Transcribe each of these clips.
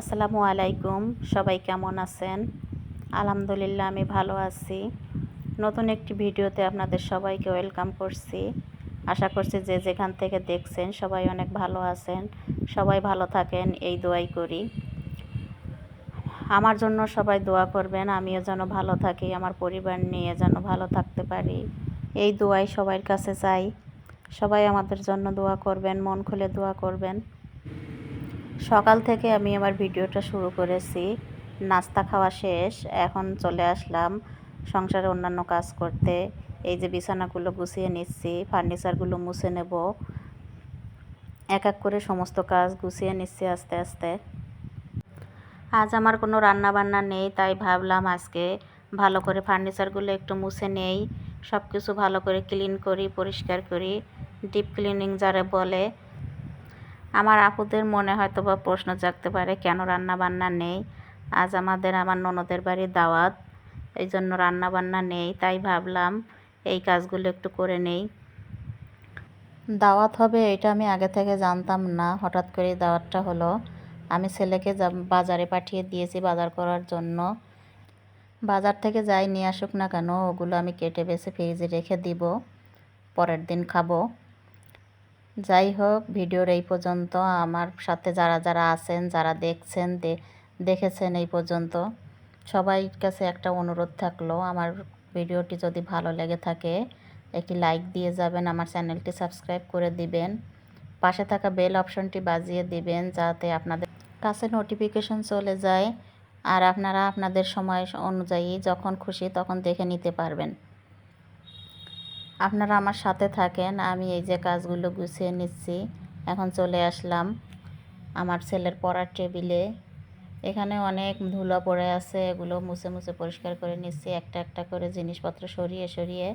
আসসালামু আলাইকুম, সবাই কেমন আছেন? আলহামদুলিল্লাহ, আমি ভালো আছি। নতুন একটি ভিডিওতে আপনাদের সবাইকে ওয়েলকাম করছি। আশা করছি যে যেখান থেকে দেখছেন সবাই অনেক ভালো আছেন। সবাই ভালো থাকেন, এই দোয়াই করি। আমার জন্য সবাই দোয়া করবেন, আমিও যেন ভালো থাকি, আমার পরিবার নিয়ে যেন ভালো থাকতে পারি। এই দোয়াই সবার কাছে চাই। সবাই আমাদের জন্য দোয়া করবেন, মন খুলে দোয়া করবেন। সকাল থেকে আমি আমার ভিডিওটা শুরু করেছি। নাস্তা খাওয়া শেষ, এখন চলে আসলাম সংসারে অন্যান্য কাজ করতে। এই যে বিছানাগুলো গুছিয়ে নিচ্ছি, ফার্নিচারগুলো মুছে নেব। এক এক করে সমস্ত কাজ গুছিয়ে নিচ্ছি আস্তে আস্তে। আজ আমার কোনো রান্না বান্না নেই, তাই ভাবলাম আজকে ভালো করে ফার্নিচারগুলো একটু মুছে নেই। সব কিছু ভালো করে ক্লিন করি, পরিষ্কার করি। ডিপ ক্লিনিং যারা বলে আমার আপুদের মনে হয়তো বা প্রশ্ন জাগতে পারে, কেন রান্না বান্না নেই? আজ আমাদের আমার ননদের বাড়ির দাওয়াত, এই জন্য রান্না বান্না নেই, তাই ভাবলাম এই কাজগুলো একটু করে নেই। দাওয়াত হবে এটা আমি আগে থেকে জানতাম না, হঠাৎ করে দাওয়াতটা হলো। আমি ছেলেকে বাজারে পাঠিয়ে দিয়েছি বাজার করার জন্য। বাজার থেকে যাই, নিয়ে আসুক না কেন, ওগুলো আমি কেটে বেছে ফ্রিজে রেখে দিব, পরের দিন খাব। যাই হোক, ভিডিওর এই পর্যন্ত। আমার সাথে যারা যারা আছেন, যারা দেখছেন দেখেছেন এই পর্যন্ত সবাই কাছে একটা অনুরোধ থাকল, আমার ভিডিওটি যদি ভালো লেগে থাকে, একটি লাইক দিয়ে যাবেন, আমার চ্যানেলটি সাবস্ক্রাইব করে দিবেন, পাশে থাকা বেল অপশনটি বাজিয়ে দিবেন, যাতে আপনাদের কাছে নোটিফিকেশন চলে যায়, আর আপনারা আপনাদের সময় অনুযায়ী যখন খুশি তখন দেখে নিতে পারবেন। আপনারা আমার সাথে থাকেন, আমি এই যে কাজগুলো গুছিয়ে নিচ্ছি। এখন চলে আসলাম আমার ছেলের পড়ার টেবিলে। এখানে অনেক ধুলো পড়ে আছে, এগুলো মুছে মুছে পরিষ্কার করে নিচ্ছি, একটা একটা করে জিনিসপত্র সরিয়ে সরিয়ে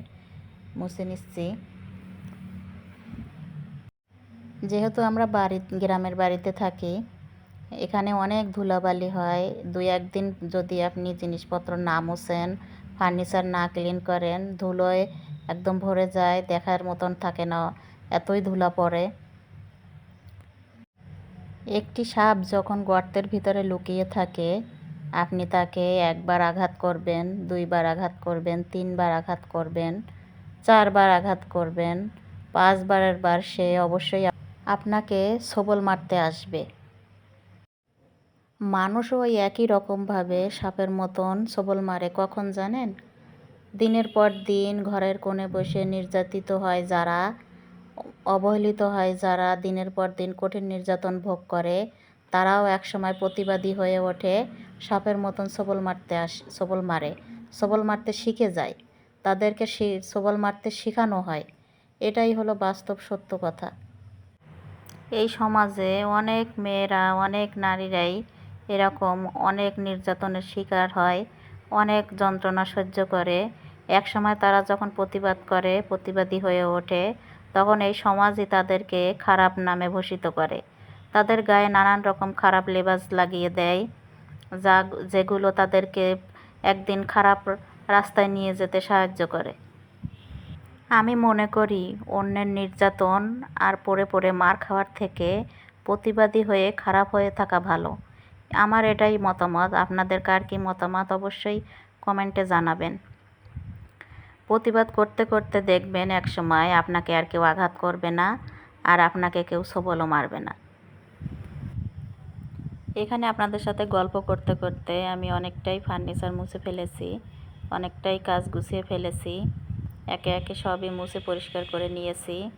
মুছে নিচ্ছি। যেহেতু আমরা বাড়ি, গ্রামের বাড়িতে থাকি, এখানে অনেক ধুলাবালি হয়। দুই একদিন যদি আপনি জিনিসপত্র না মুছেন, ফার্নিচার না ক্লিন করেন, ধুলোয় একদম ভরে যায়, দেখার মতন থাকে না, এতই ধুলা পড়ে। একটি সাপ যখন গর্তের ভিতরে লুকিয়ে থাকে, আপনি তাকে একবার আঘাত করবেন, দুইবার আঘাত করবেন, তিনবার আঘাত করবেন, চারবার আঘাত করবেন, পাঁচবারের বার সে অবশ্যই আপনাকে সবল মারতে আসবে। মানুষও একই রকমভাবে সাপের মতন সবল মারে, কখন জানেন? দিনের পর দিন ঘরের কোণে বসে নির্যাতিত হয় যারা, অবহেলিত হয় যারা দিনের পর দিন কঠিন নির্যাতন ভোগ করে, তারাও একসময় প্রতিবাদী হয়ে ওঠে, সাপের মতন সবল মারতে আস, সবল মারে, সবল মারতে শিখে যায়, তাদেরকে সবল মারতে শেখানো হয়। এটাই হলো বাস্তব সত্য কথা। এই সমাজে অনেক মেয়েরা, অনেক নারীরাই এরকম অনেক নির্যাতনের শিকার হয়। অনেক যন্ত্রণা সহ্য করে। এক সময় তারা যখন প্রতিবাদ করে, প্রতিবাদী হয়ে ওঠে, তখন এই সমাজই তাদেরকে খারাপ নামে ভূষিত করে। তাদের গায়ে নানান রকম খারাপ লেবাস লাগিয়ে দেয়, যা যেগুলো তাদেরকে একদিন খারাপ রাস্তায় নিয়ে যেতে সাহায্য করে। আমি মনে করি, অন্যের নির্যাতন আর পড়ে পড়ে মার খাওয়ার থেকে প্রতিবাদী হয়ে খারাপ হয়ে থাকা ভালো। আমার এটাই মতামত। আপনাদের কার কী মতামত অবশ্যই কমেন্টে জানাবেন। প্রতিবাদ করতে করতে দেখবেন এক সময় আপনাকে আর কেউ আঘাত করবে না আর আপনাকে কেউ সবলও মারবে না। এখানে আপনাদের সাথে গল্প করতে করতে আমি অনেকটাই ফার্নিচার মুছে ফেলেছি, অনেকটাই কাজ গুছিয়ে ফেলেছি, একে একে সবই মুছে পরিষ্কার করে নিয়েছি।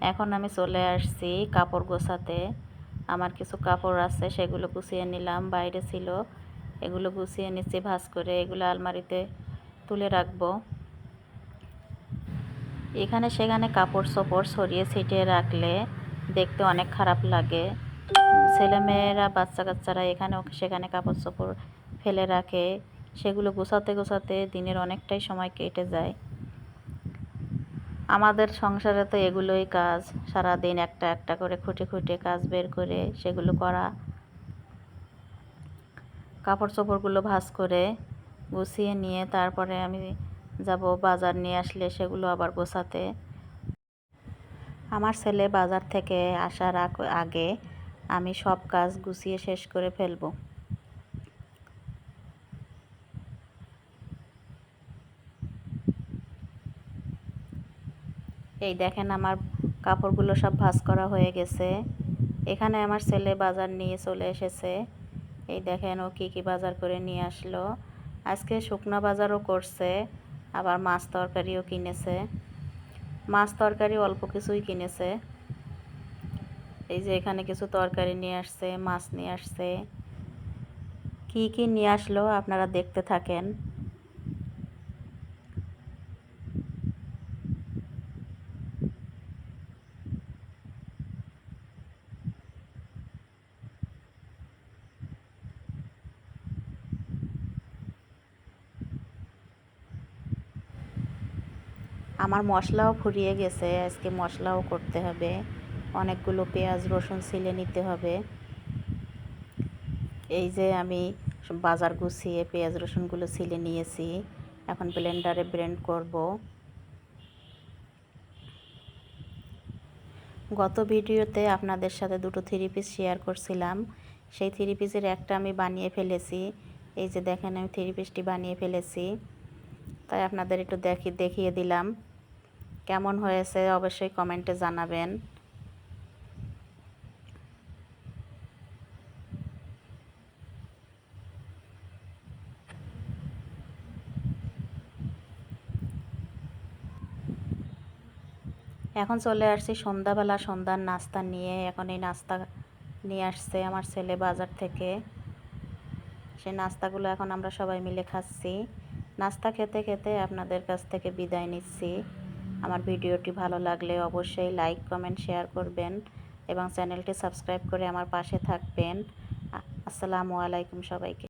এখন আমি চলে আসছি কাপড় গোছাতে। আমার কিছু কাপড় আছে, সেগুলো গুছিয়ে নিলাম। বাইরে ছিল, এগুলো গুছিয়ে নিচ্ছি, ভাজ করে এগুলো আলমারিতে তুলে রাখব। এখানে সেখানে কাপড় চোপড় ছড়িয়ে ছিটিয়ে রাখলে দেখতে অনেক খারাপ লাগে। ছেলেমেয়েরা বাচ্চা কাচ্চারা এখানে সেখানে কাপড় চোপড় ফেলে রাখে। সেগুলো গোছাতে গোছাতে দিনের অনেকটাই সময় কেটে যায়। আমাদের সংসারে তো এগুলোই কাজ। সারা দিন একটা একটা করে খুঁটে খুঁটে কাজ বের করে সেগুলো করা। কাপড় চোপড়গুলো ভাজ করে গুছিয়ে নিয়ে তারপরে আমি যাব বাজার নিয়ে আসলে সেগুলো আবার গোছাতে। আমার ছেলে বাজার থেকে আসার আগে আমি সব কাজ গুছিয়ে শেষ করে ফেলব। এই দেখেন আমার কাপড়গুলো সব ভাঁজ করা হয়ে গেছে। এখানে আমার ছেলে বাজার নিয়ে চলে এসেছে। এই দেখেন ও কী কী বাজার করে নিয়ে আসলো। আজকে শুকনো বাজারও করছে, আবার মাছ তরকারিও কিনেছে। মাছ তরকারি অল্প কিছুই কিনেছে। এই যে এখানে কিছু তরকারি নিয়ে আসছে, মাছ নিয়ে আসছে। কি কি নিয়ে আসলো আপনারা দেখতে থাকেন। আমার মশলাও ফুরিয়ে গেছে, আজকে মশলাও করতে হবে। অনেকগুলো পেঁয়াজ, রসুন ছিলে নিতে হবে। এই যে আমি বাজার গুছিয়ে পেঁয়াজ, রসুনগুলো ছিলে নিয়েছি। এখন ব্লেন্ডারে ব্লেন্ড করব। গত ভিডিওতে আপনাদের সাথে দুটো থ্রি পিস শেয়ার করছিলাম। সেই থ্রি পিসের একটা আমি বানিয়ে ফেলেছি। এই যে দেখেন, আমি থ্রি পিসটি বানিয়ে ফেলেছি। তাই আপনাদের একটু দেখি, দেখিয়ে দিলাম। কেমন হয়েছে অবশ্যই কমেন্টে জানাবেন। এখন চলে আসছি সন্ধ্যাবেলা সন্ধ্যার নাস্তা নিয়ে। এখন এই নাস্তা নিয়ে আসছে আমার ছেলে বাজার থেকে। সেই নাস্তাগুলো এখন আমরা সবাই মিলে খাচ্ছি। নাস্তা খেতে খেতে আপনাদের কাছ থেকে বিদায় নিচ্ছি। আমার ভিডিওটি ভালো লাগলে অবশ্যই লাইক কমেন্ট শেয়ার করবেন এবং চ্যানেলটি সাবস্ক্রাইব করে আমার পাশে থাকবেন। আসসালামু আলাইকুম সবাইকে।